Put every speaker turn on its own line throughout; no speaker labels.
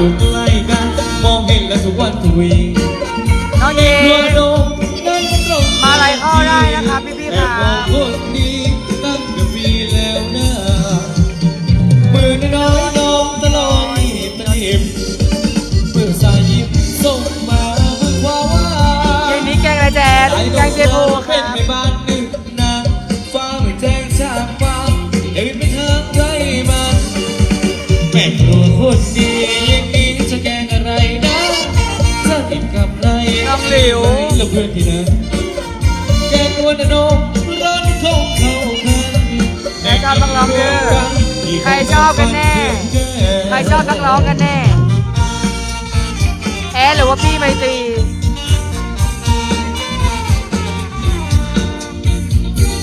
อยู่ใกล้กัน มองเห็นแล้วทุกวันทวี
น้องดี
นั
พี่
นั่น
แกง
วันโนร้อนเข้าเข้ากัน
ใครชอบนักร้องเด้อใครชอบกันแน่ ใครชอบนักร้องกันแน่ แอดหรือว่าพี่ไมตรี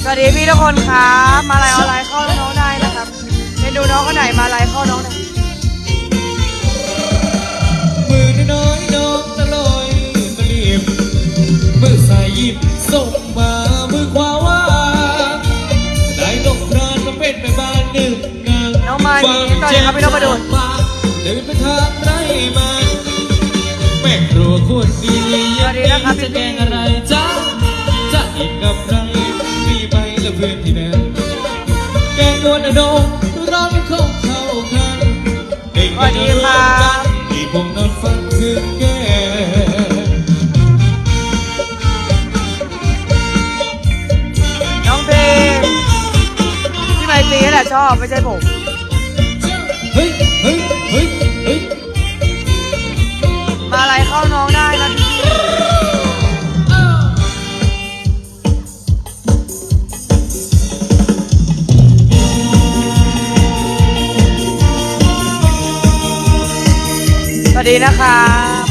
สวัสดีพี่ทุกคนครับ มาไลน์ออนไลน์เข้าน้องได้นะครับเมนูน้องคนไหนมาไลน์เข้าน้องได้
ยยิบส่งมามือขวาว่างได้ตกพรานมาเป็นแม่บ้านหนึ่งนาง
น้องมานีสวัสดีครับพี่นพดล
เดินไปทางไรมาแม่ครัวคนดี
สวัสดีนะครับ
จะแกงอะไรจ้าจะกินกับใครมีไปและเพื่อนที่นั่นแกงนวลอโดงร้อนเข้าเข้ากันเด็ก
สวัสดีครับ
ที่ผมนอนฟังคืนแก่
น้ อบไม่ใช่ผม
เฮ้ยเฮ้ยเฮ้ยเฮ้ย
มาไลน์เข้าน้องได้นะพี่สวัสดีนะครับ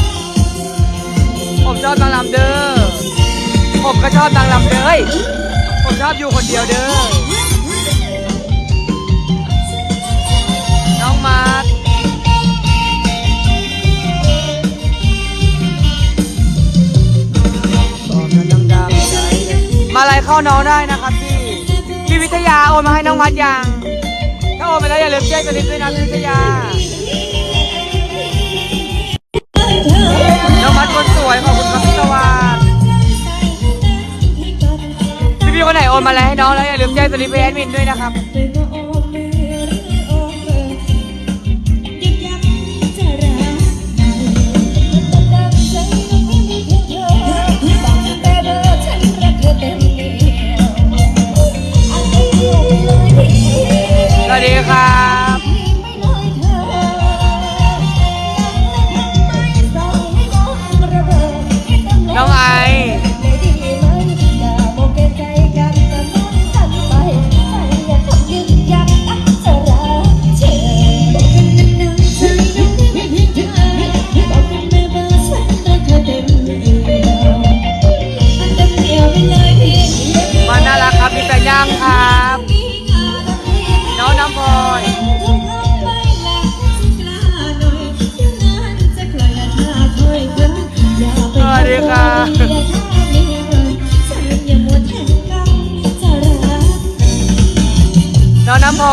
ผมชอบนางลำเด้อ ผมก็ชอบนางลำเด้อเฮ้ยผมชอบอยู่คนเดียวเด้อ น้องได้นะครับพี่พี่วิทยาโอนมาให้น้องมัดยังถ้าโอนไปแล้วอย่าลืมแจ้งสลิปด้วยนะพี่วิทยา น้องมัดคนสวยขอบคุณครับพี่สวัสดิ์พี่พี่คนไหนโอนมาแล้วให้น้องแล้วอย่าลืมแจ้งสลิปไปแอดมินด้วยนะครับ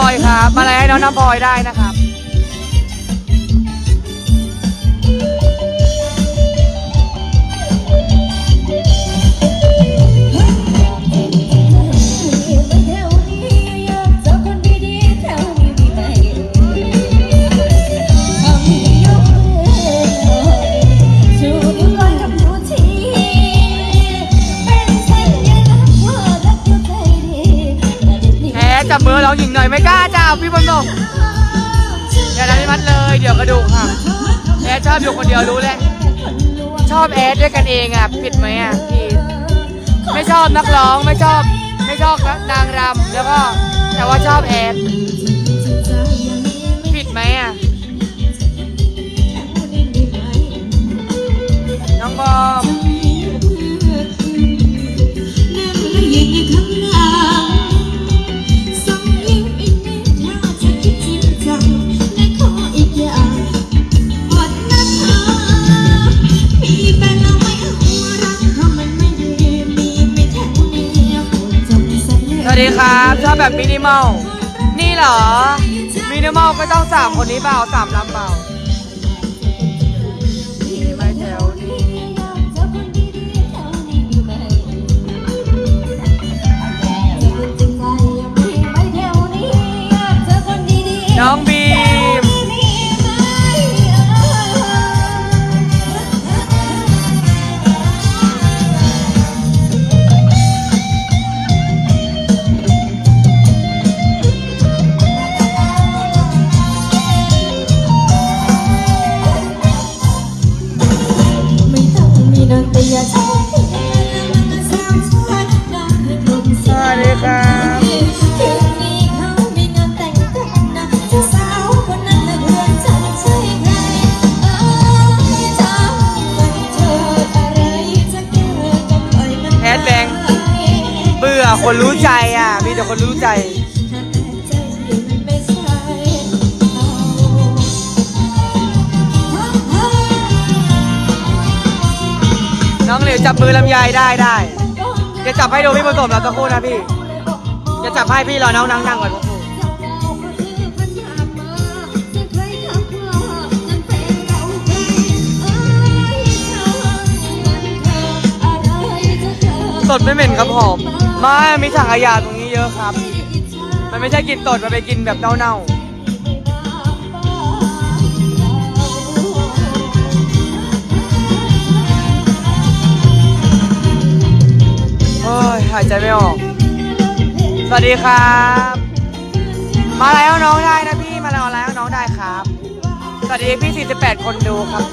อยครับ มาอะไรให้น้องน้ำพลอยได้นะคะ ยไม่กล้าจับพี่บอลบอกอย่าดันพี่มัดเลย เดี๋ยวกระดูกค่ะแอดชอบอยู่คนเดียวรู้แล้วชอบแอดด้วยกันเองอะผิดไหมอะผิดไม่ชอบนักร้องไม่ชอบ ไม่ชอบนางรำแล้วก็แต่ว่าชอบแอดผิดไหมอะ วัสดีครับ ชอบแบบมินิมอล นี่แหละเหรอ มินิมอลก็ต้องสามคนนี้เปล่าสามลำเปล่ามีไหมแถวนี้น้องบี ค
นรู้
ใจอะ มีแต่คนรู้ใจ
น้อ
งเหลวจับมือลำไยได้ได้จะจับให้ดูพี่ผสมแล้วตะคู่นะพี่จะจับให้พี่รอน้องนั่งนั่งก่อนพวกกูตดไม่เหม็นครับผม ไม่มีถังขยะตรงนี้เยอะครับ มันไม่ใช่กินตด มันไปกินแบบเน่าๆโอ้ยหายใจไม่ออก สวัสดีครับ มาแล้วน้องได้นะพี่ มาแล้วแล้วน้องได้ครับ สวัสดีพี่ 48 คนดูครับ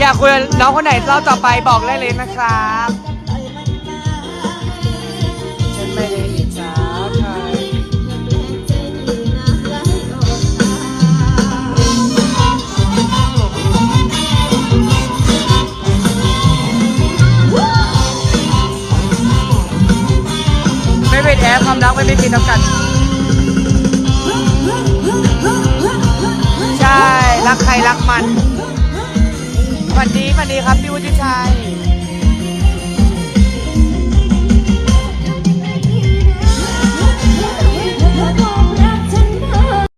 อยากคุยกับน้องคนไหนเล่าต่อไปบอกได้เลยนะครับฉันไม่ได้อิจฉาใครไม่เป็นแอร์ความรักไม่เป็นกินน้ำกัน ใช่ รักใครรักมัน ฝันดีวันดีครับพี่วุฒิชัย